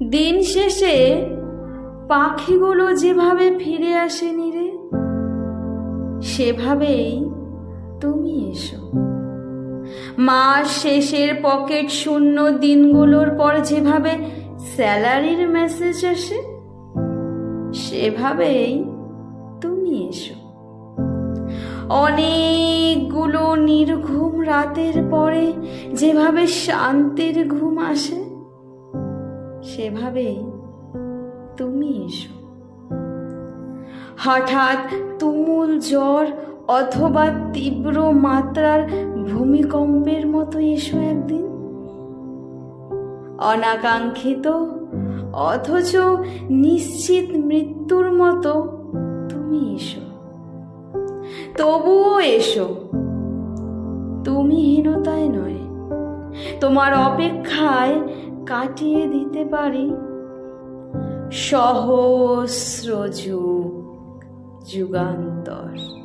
দিন শেষে পাখিগুলো যেভাবে ফিরে আসেনি রে, সেভাবেই তুমি এসো। মাস শেষের পকেট শূন্য দিনগুলোর পর যেভাবে স্যালারির মেসেজ আসে, সেভাবেই তুমি এসো। অনেকগুলো নির্ঘুম রাতের পরে যেভাবে শান্তির ঘুম আসে সেভাবেই তুমি এসো। হঠাৎ তুমুল জ্বর অথবা তীব্র মাত্রার ভূমিকম্পের মতো এসো একদিন। অনাকাঙ্ক্ষিত অথচ নিশ্চিত মৃত্যুর মতো তুমি এসো। তবুও এসো। তুমি হীনতায় নয়। তোমার অপেক্ষায় কাটিয়ে দিতে পারি? সহস্র যুগ যুগান্তর।